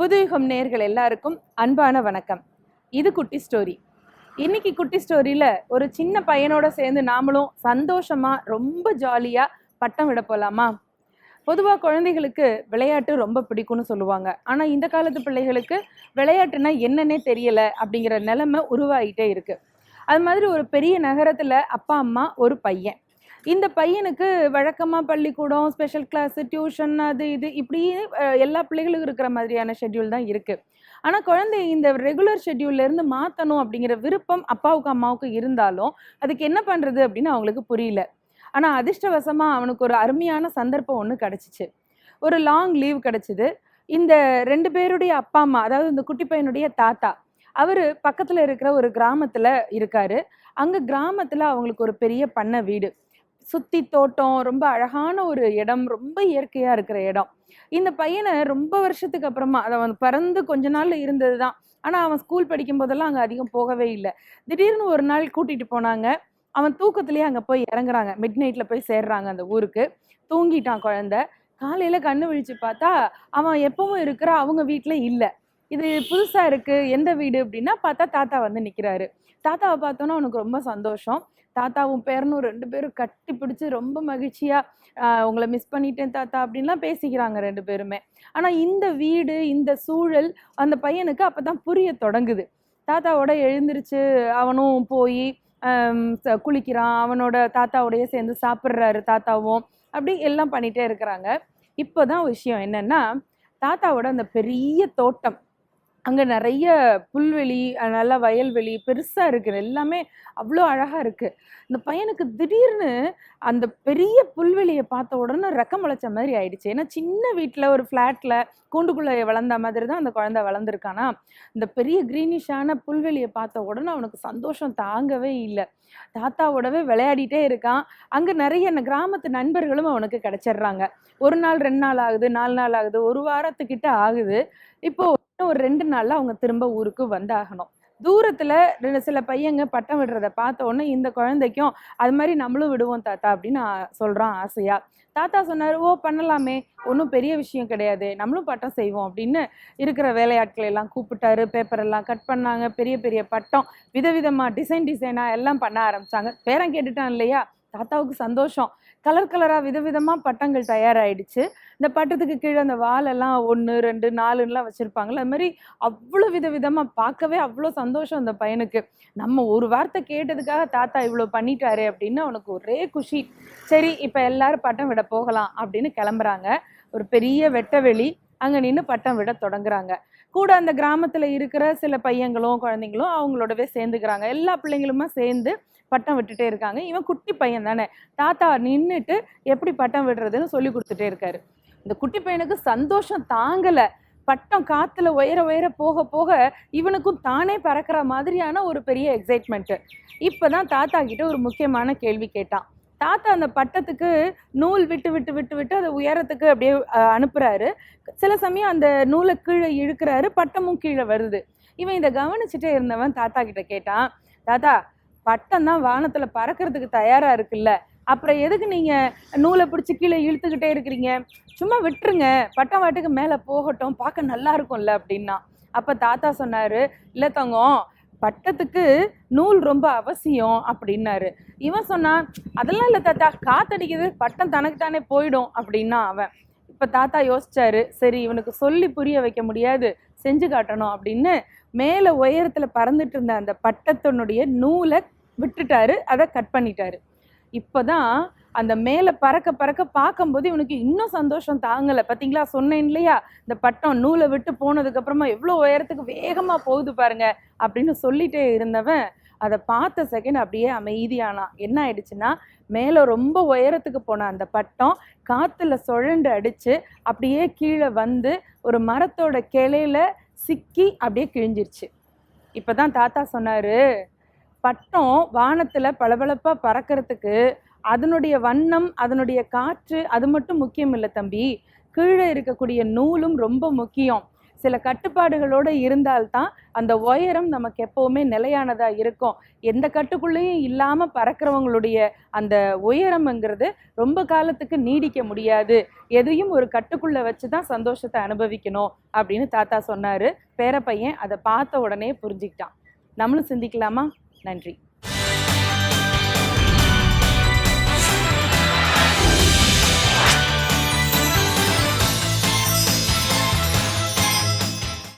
புதுயுகம் நேர்கள் எல்லாருக்கும் அன்பான வணக்கம். இது குட்டி ஸ்டோரி. இன்னைக்கு குட்டி ஸ்டோரியில ஒரு சின்ன பையனோட சேர்ந்து நாமளும் சந்தோஷமா ரொம்ப ஜாலியா பட்டம் விட போலாமா? பொதுவா குழந்தைகளுக்கு விளையாட்டு ரொம்ப பிடிக்கும்னு சொல்லுவாங்க. ஆனா இந்த காலத்து பிள்ளைகளுக்கு விளையாட்டுனா என்னன்னே தெரியல அப்படிங்கிற நிலைமை உருவாகிட்டே இருக்கு. அது மாதிரி ஒரு பெரிய நகரத்துல அப்பா அம்மா ஒரு பையன். இந்த பையனுக்கு வழக்கமாக பள்ளிக்கூடம் ஸ்பெஷல் கிளாஸு டியூஷன் அது இது இப்படி எல்லா பிள்ளைகளுக்கும் இருக்கிற மாதிரியான ஷெட்யூல் தான் இருக்குது ஆனால் குழந்தை இந்த ரெகுலர் ஷெட்யூல்லேருந்து மாற்றணும் அப்படிங்கிற விருப்பம் அப்பாவுக்கு அம்மாவுக்கு இருந்தாலும் அதுக்கு என்ன பண்ணுறது அப்படின்னு அவங்களுக்கு புரியல. ஆனால் அதிர்ஷ்டவசமாக அவனுக்கு ஒரு அருமையான சந்தர்ப்பம் ஒன்று கிடச்சிச்சு. ஒரு லாங் லீவ் கிடச்சிது. இந்த ரெண்டு பேருடைய அப்பா அம்மா அதாவது இந்த குட்டி பையனுடைய தாத்தா அவர் பக்கத்தில் இருக்கிற ஒரு கிராமத்தில் இருக்காரு. அங்கே கிராமத்தில் அவங்களுக்கு ஒரு பெரிய பண்ணை வீடு. சுத்தி தோட்டம் ரொம்ப அழகான ஒரு இடம் ரொம்ப இயற்கையா இருக்கிற இடம். இந்த பையனை ரொம்ப வருஷத்துக்கு அப்புறமா அதை அவன் பிறந்து கொஞ்ச நாள்ல இருந்தது தான் ஆனா அவன் ஸ்கூல் படிக்கும் போதெல்லாம் அங்கே அதிகம் போகவே இல்லை. திடீர்னு ஒரு நாள் கூட்டிட்டு போனாங்க. அவன் தூக்கத்திலேயே அங்கே போய் இறங்குறாங்க. மிட் நைட்ல போய் சேர்றாங்க அந்த ஊருக்கு. தூங்கிட்டான் குழந்தை. காலையில கண்ணு விழிச்சு பார்த்தா அவன் எப்பவும் இருக்கிற அவங்க வீட்டில் இல்லை. இது புதுசா இருக்கு. எந்த வீடு? அப்படின்னா பார்த்தா தாத்தா வந்து நிக்கிறாரு. தாத்தாவை பார்த்தோன்னா அவனுக்கு ரொம்ப சந்தோஷம். தாத்தாவும் பேரனும் ரெண்டு பேரும் கட்டி பிடிச்சி ரொம்ப மகிழ்ச்சியா உங்களை மிஸ் பண்ணிட்டேன் தாத்தா அப்படின்லாம் பேசிக்கிறாங்க ரெண்டு பேருமே. ஆனா இந்த வீடு இந்த சூழல் அந்த பையனுக்கு அப்பதான் புரிய தொடங்குது. தாத்தாவோட எழுந்திருச்சு அவனும் போய் குளிக்கிறான். அவனோட தாத்தாவோடைய சேர்ந்து சாப்பிட்றாரு தாத்தாவும். அப்படி எல்லாம் பண்ணிட்டே இருக்கிறாங்க. இப்போதான் விஷயம் என்னன்னா தாத்தாவோட அந்த பெரிய தோட்டம் அங்க நிறைய புல்வெளி நல்லா நல்ல வயல்வெளி பெருசா இருக்கு எல்லாமே அவ்வளோ அழகா இருக்கு. இந்த பையனுக்கு திடீர்னு அந்த பெரிய புல்வெளியை பார்த்த உடனே ரக்கம் முளைச்ச மாதிரி ஆயிடுச்சு. ஏன்னா சின்ன வீட்டில் ஒரு ஃப்ளாட்ல கூண்டுக்குள்ளே வளர்ந்த மாதிரி தான் அந்த குழந்தை வளர்ந்துருக்கானா இந்த பெரிய கிரீனிஷான புல்வெளியை பார்த்த உடனே அவனுக்கு சந்தோஷம் தாங்கவே இல்லை. தாத்தாவோடவே விளையாடிட்டே இருக்கான். அங்கே நிறைய கிராமத்து நண்பர்களும் அவனுக்கு கிடைச்சிடுறாங்க. ஒரு நாள் ரெண்டு நாள் ஆகுது நாலு நாள் ஆகுது ஒரு வாரத்துக்கிட்ட ஆகுது. இப்போ இன்னும் ஒரு ரெண்டு நாள்ல அவங்க திரும்ப ஊருக்கு வந்தாகணும். தூரத்தில் ரெண்டு சில பையங்க பட்டம் விடுறத பார்த்த உடனே இந்த குழந்தைக்கும் அது மாதிரி நம்மளும் விடுவோம் தாத்தா அப்படின்னு சொல்கிறான் ஆசையாக தாத்தா சொன்னார் ஓ பண்ணலாமே. ஒன்றும் பெரிய விஷயம் கிடையாது. நம்மளும் பட்டம் செய்வோம் அப்படின்னு இருக்கிற வேலையாட்களை எல்லாம் கூப்பிட்டாரு. பேப்பர் எல்லாம் கட் பண்ணாங்க. பெரிய பெரிய பட்டம் விதவிதமாக டிசைன் டிசைனாக எல்லாம் பண்ண ஆரம்பிச்சாங்க. பேரன் கேட்டுட்டான் இல்லையா? தாத்தாவுக்கு சந்தோஷம். கலர் கலராக விதவிதமாக பட்டங்கள் தயாராகிடுச்சு இந்த பட்டத்துக்கு கீழே அந்த வாலெல்லாம் ஒன்று ரெண்டு நாலுலாம் வச்சுருப்பாங்களே அது மாதிரி அவ்வளோ விதவிதமாக பார்க்கவே அவ்வளோ சந்தோஷம் அந்த பையனுக்கு. நம்ம ஒரு வார்த்தை கேட்டதுக்காக தாத்தா இவ்வளோ பண்ணிட்டாரு அப்படின்னு அவனுக்கு ஒரே குஷி. சரி இப்போ எல்லாரும் பட்டம் விட போகலாம் அப்படின்னு கிளம்புறாங்க. ஒரு பெரிய வெட்டவெளி. அங்கே நின்று பட்டம் விட தொடங்குறாங்க. கூட அந்த கிராமத்தில் இருக்கிற சில பையங்களும் குழந்தைங்களும் அவங்களோடவே சேர்ந்துக்கிறாங்க. எல்லா பிள்ளைங்களுமே சேர்ந்து பட்டம் விட்டுட்டே இருக்காங்க. இவன் குட்டி பையன் தானே. தாத்தா நின்றுட்டு எப்படி பட்டம் விடுறதுன்னு சொல்லி கொடுத்துட்டே இருக்காரு. இந்த குட்டி பையனுக்கு சந்தோஷம் தாங்கலை. பட்டம் காத்துல உயர உயர போக போக இவனுக்கும் தானே பறக்கிற மாதிரியான ஒரு பெரிய எக்ஸைட்மெண்ட் இப்பதான் தாத்தா கிட்ட ஒரு முக்கியமான கேள்வி கேட்டான். தாத்தா அந்த பட்டத்துக்கு நூல் விட்டு விட்டு விட்டு விட்டு அதை உயரத்துக்கு அப்படியே அனுப்புகிறாரு அனுப்புறாரு. சில சமயம் அந்த நூலை கீழே இழுக்கிறாரு பட்டமும் கீழே வருது. இவன் இதை கவனிச்சுட்டே இருந்தவன் தாத்தா கிட்ட கேட்டான் தாத்தா பட்டம் தான் வானத்துல பறக்கிறதுக்கு தயாரா இருக்குல்ல? அப்புறம் எதுக்கு நீங்க நூலை பிடிச்சி கீழே இழுத்துக்கிட்டே இருக்கிறீங்க? சும்மா விட்டுருங்க பட்டம் வாட்டுக்கு மேலே போகட்டும் பார்க்க நல்லா இருக்கும்ல? அப்படின்னா. அப்ப தாத்தா சொன்னாரு இல்ல தங்கம் பட்டத்துக்கு நூல் ரொம்ப அவசியம் அப்படின்னாரு. இவன் சொன்னான் அதெல்லாம் இல்லை தாத்தா காத்தடிக்குது பட்டம் தனக்கு தானே போயிடும் அப்படின்னா அவன். இப்போ தாத்தா யோசிச்சாரு சரி இவனுக்கு சொல்லி புரிய வைக்க முடியாது செஞ்சு காட்டணும் அப்படின்னு மேலே உயரத்தில் பறந்துட்டு இருந்த அந்த பட்டத்தினுடைய நூலை விட்டுட்டாரு அதை கட் பண்ணிட்டாரு. இப்போதான் அந்த மேலே பறக்க பறக்க பார்க்கும்போது இவனுக்கு இன்னும் சந்தோஷம் தாங்கலை. பார்த்தீங்களா சொன்னேன் இல்லையா? இந்த பட்டம் நூலை விட்டு போனதுக்கப்புறமா எவ்வளோ உயரத்துக்கு வேகமாக போகுது பாருங்க அப்படின்னு சொல்லிட்டே இருந்தவன் அதை பார்த்த செகண்ட் அப்படியே அமைதியானான். என்ன ஆயிடுச்சுன்னா மேலே ரொம்ப உயரத்துக்கு போன அந்த பட்டம் காற்றுல சுழண்டு அடித்து அப்படியே கீழே வந்து ஒரு மரத்தோட கிளையில சிக்கி அப்படியே கிழிஞ்சிருச்சு. இப்போ தான் தாத்தா சொன்னார் பட்டம் வானத்தில் பளபளப்பாக பறக்கிறதுக்கு அதனுடைய வண்ணம் அதனுடைய காற்று அது மட்டும் முக்கியம் இல்லை தம்பி. கீழே இருக்கக்கூடிய நூலும் ரொம்ப முக்கியம். சில கட்டுப்பாடுகளோடு இருந்தால்தான் அந்த உயரம் நமக்கு எப்போவுமே நிலையானதாக இருக்கும். எந்த கட்டுக்குள்ளேயும் இல்லாமல் பறக்கிறவங்களுடைய அந்த உயரம்ங்கிறது ரொம்ப காலத்துக்கு நீடிக்க முடியாது. எதையும் ஒரு கட்டுக்குள்ளே வச்சு தான் சந்தோஷத்தை அனுபவிக்கணும் அப்படின்னு தாத்தா சொன்னார். பேரப்பையன் அதை பார்த்த உடனே புரிஞ்சுக்கிட்டான். நம்மளும் சிந்திக்கலாமா? நன்றி.